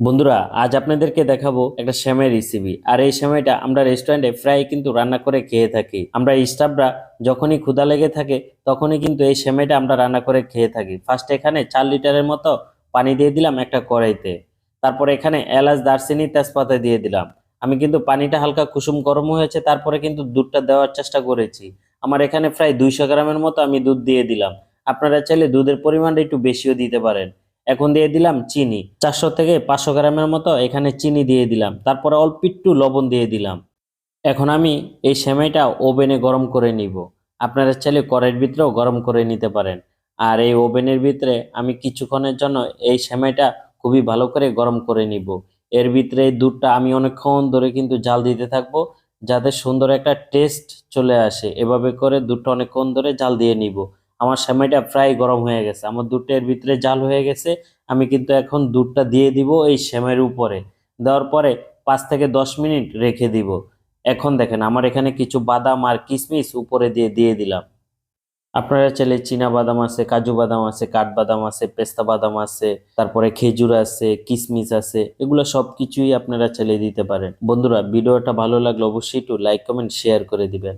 বন্ধুরা, আজ আপনাদেরকে দেখাবো একটা শ্যামের রেসিপি আর এই শ্যামাইটা আমরা রেস্টুরেন্টে প্রায় কিন্তু রান্না করে খেয়ে থাকি। আমরা স্টাফরা যখনই ক্ষুধা লেগে থাকে, তখনই কিন্তু এই শ্যামাইটা আমরা রান্না করে খেয়ে থাকি। ফার্স্ট এখানে চার লিটারের মতো পানি দিয়ে দিলাম একটা কড়াইতে। তারপর এখানে এলাচ, দারচিনি, তেজপাতা দিয়ে দিলাম। আমি কিন্তু পানিটা হালকা কুসুম গরম হয়েছে, তারপরে কিন্তু দুধটা দেওয়ার চেষ্টা করেছি। আমার এখানে প্রায় দুইশো গ্রামের মতো আমি দুধ দিয়ে দিলাম। আপনারা চাইলে দুধের পরিমাণটা একটু বেশিও দিতে পারেন। এখন দিয়ে দিলাম চিনি। চারশো থেকে পাঁচশো গ্রামের মতো এখানে চিনি দিয়ে দিলাম। তারপরে অল্প একটু লবণ দিয়ে দিলাম। এখন আমি এই সেমাইটা ওভেনে গরম করে নিব। আপনারা চাইলে কড়াইয়ের ভিতরেও গরম করে নিতে পারেন। আর এই ওভেনের ভিতরে আমি কিছুক্ষণের জন্য এই সেমাইটা খুবই ভালো করে গরম করে নিব। এর ভিতরে দুধটা আমি অনেকক্ষণ ধরে কিন্তু জাল দিতে থাকব, যাতে সুন্দর একটা টেস্ট চলে আসে। এভাবে করে দুধটা অনেকক্ষণ ধরে জাল দিয়ে নিব। আমার সেমাইটা প্রায় গরম হয়ে গেছে। আমার দুধটা এর ভিতরে জাল হয়ে গেছে। আমি কিন্তু এখন দুধটা দিয়ে দিব এই সেমাইয়ের উপরে। দেওয়ার পরে পাঁচ থেকে দশ মিনিট রেখে দিব। এখন দেখেন আমার এখানে কিছু বাদাম আর কিশমিশ উপরে দিয়ে দিয়ে দিলাম। আপনারা চাইলে চীনা বাদাম আছে, কাজু বাদাম আছে কাঠবাদাম আছে, পেস্তা বাদাম আছে, তারপরে খেজুর আছে কিশমিশ আছে, এগুলো সব কিছুই আপনারা চাইলে দিতে পারেন। বন্ধুরা, ভিডিওটা ভালো লাগলে অবশ্যই একটু লাইক কমেন্ট শেয়ার করে দিবেন।